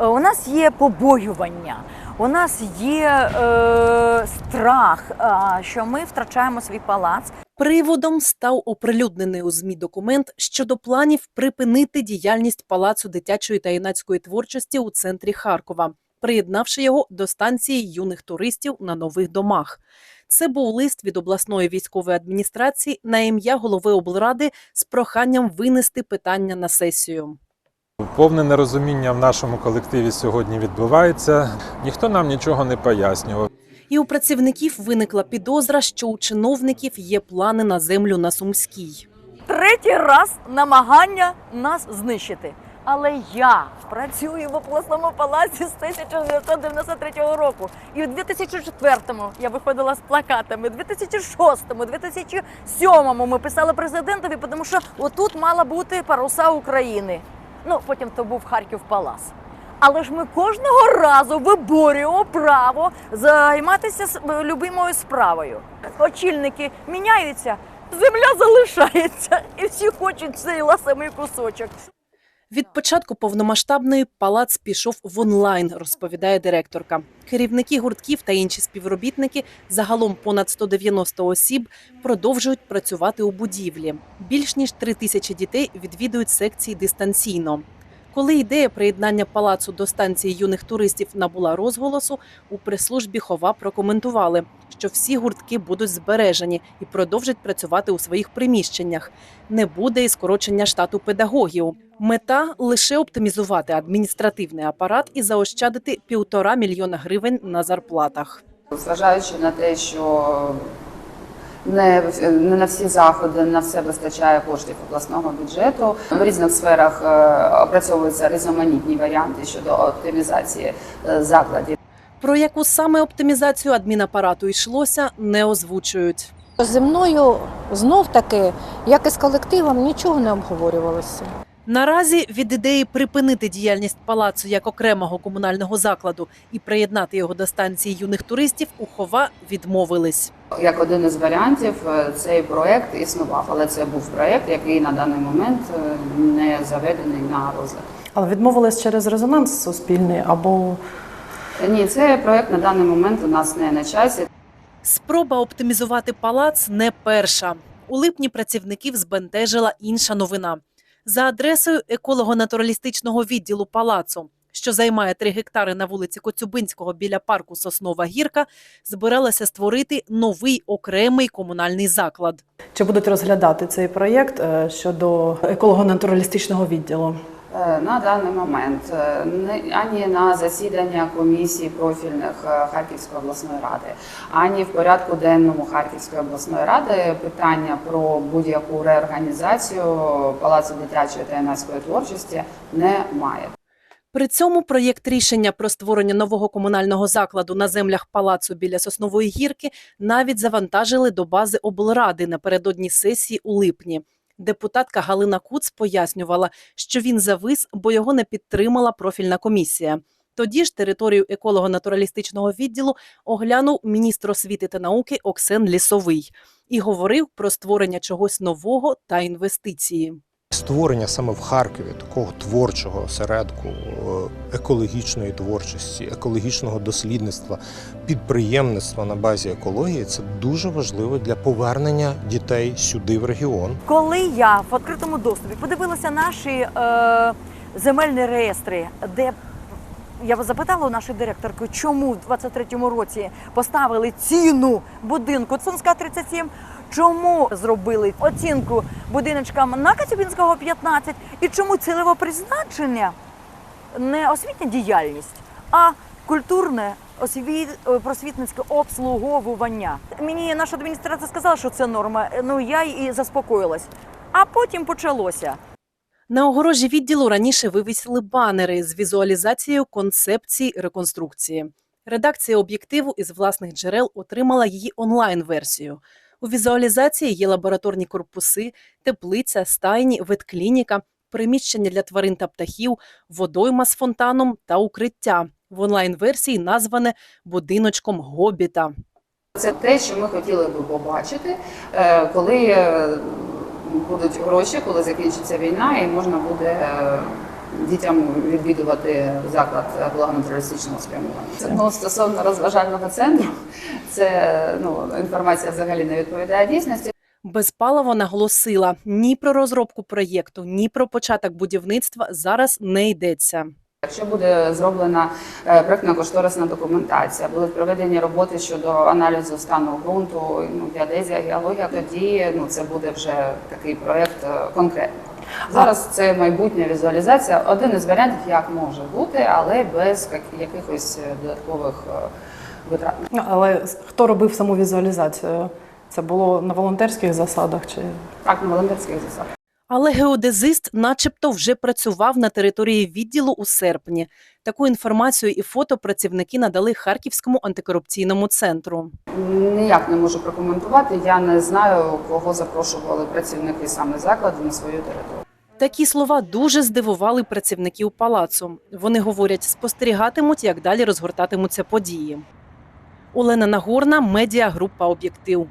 Е, У нас є побоювання, у нас є е, страх, е, що ми втрачаємо свій палац. Приводом став оприлюднений у ЗМІ документ щодо планів припинити діяльність Палацу дитячої та юнацької творчості у центрі Харкова, приєднавши його до станції юних туристів на нових домах. Це був лист від обласної військової адміністрації на ім'я голови облради з проханням винести питання на сесію. Повне нерозуміння в нашому колективі сьогодні відбувається. Ніхто нам нічого не пояснював. І у працівників виникла підозра, що у чиновників є плани на землю на Сумській. Третій раз намагання нас знищити. Але я працюю в обласному палаці з 1993 року. І в 2004-му я виходила з плакатами, в 2006-му, 2007-му ми писали президентові, тому що отут мала бути паруса України. Ну, потім то був Харків Палас. Але ж ми кожного разу виборюємо право займатися любимою справою. Очільники міняються, земля залишається, і всі хочуть цей ласимий кусочок. Від початку повномасштабної палац пішов в онлайн, розповідає директорка. Керівники гуртків та інші співробітники, загалом понад 190 осіб, продовжують працювати у будівлі. Більш ніж три тисячі дітей відвідують секції дистанційно. Коли ідея приєднання палацу до станції юних туристів набула розголосу, у прес-службі хова прокоментували, що всі гуртки будуть збережені і продовжать працювати у своїх приміщеннях. Не буде і скорочення штату педагогів. Мета лише оптимізувати адміністративний апарат і заощадити півтора мільйона гривень на зарплатах. Зважаючи на те, що не, в- не на всі заходи не на все вистачає коштів обласного бюджету. В різних сферах е, опрацьовуються різноманітні варіанти щодо оптимізації е, закладів. Про яку саме оптимізацію адмінапарату йшлося, не озвучують. Зі мною знов таки, як і з колективом, нічого не обговорювалося. Наразі від ідеї припинити діяльність палацу як окремого комунального закладу і приєднати його до станції юних туристів у хова відмовились. Як один із варіантів, е, цей проект існував, але це був проект, який на даний момент е, не заведений на розгляд. Але відмовились через резонанс суспільний або Ні, цей проект на даний момент у нас не на часі. Спроба оптимізувати палац не перша. У липні працівників збентежила інша новина. За адресою еколого-натуралістичного відділу палацу, що займає 3 гектари на вулиці Коцюбинського біля парку Соснова Гірка, збиралася створити новий окремий комунальний заклад. чи будуть розглядати цей проєкт е, щодо еколого-натуралістичного відділу? Е, На даний момент е, ані на засідання комісії профільних е, Харківської обласної ради, ані в порядку денному Харківської обласної ради питання про будь-яку реорганізацію Палацу дитячої та юнацької творчості немає. При цьому проєкт рішення про створення нового комунального закладу на землях палацу біля Соснової гірки навіть завантажили до бази облради напередодні сесії у липні. Депутатка Галина Куц пояснювала, що він завис, бо його не підтримала профільна комісія. Тоді ж територію еколого-натуралістичного відділу оглянув міністр освіти та науки Оксен Лісовий і говорив про створення чогось нового та інвестиції. Створення саме в Харкові такого творчого осередку, е, екологічної творчості, екологічного дослідництва, підприємництва на базі екології це дуже важливо для повернення дітей сюди в регіон. Коли я в відкритому доступі подивилася наші е, земельні реєстри, де я запитала у нашої директорки, чому в 23-му році поставили ціну будинку Цунська 37, чому зробили оцінку будиночкам на Кацюбінського 15 і чому цільове призначення не освітня діяльність, а культурне освіт, просвітницьке обслуговування. Мені наша адміністрація сказала, що це норма. Ну я і заспокоїлась. А потім почалося. На огорожі відділу раніше вивісили банери з візуалізацією концепції реконструкції. Редакція об'єктиву із власних джерел отримала її онлайн-версію. У візуалізації є лабораторні корпуси, теплиця, стайні, ветклініка, приміщення для тварин та птахів, водойма з фонтаном та укриття. В онлайн-версії назване будиночком Гобіта. Це те, що ми хотіли би побачити, е, коли е, будуть гроші, коли закінчиться війна, і можна буде е, дітям відвідувати заклад благонатуралістичного спрямування. Ну, стосовно розважального центру, це ну інформація взагалі не відповідає дійсності. Безпалова наголосила: ні про розробку проєкту, ні про початок будівництва зараз не йдеться. Якщо буде зроблена е, проектно-кошторисна документація, будуть проведені роботи щодо аналізу стану ґрунту, ну, геодезія, геологія, тоді ну, це буде вже такий проект е, конкретний. Зараз це майбутня візуалізація, один із варіантів, як може бути, але без якихось е, додаткових е, витрат. Але хто робив саму візуалізацію? Це було на волонтерських засадах чи Так, на волонтерських засадах. Але геодезист, начебто, вже працював на території відділу у серпні. Таку інформацію і фото працівники надали Харківському антикорупційному центру. Ніяк не можу прокоментувати. Я не знаю, кого запрошували працівники саме закладу на свою територію. Такі слова дуже здивували працівників палацу. Вони говорять, спостерігатимуть, як далі розгортатимуться події. Олена Нагорна, медіагрупа Об'єктив.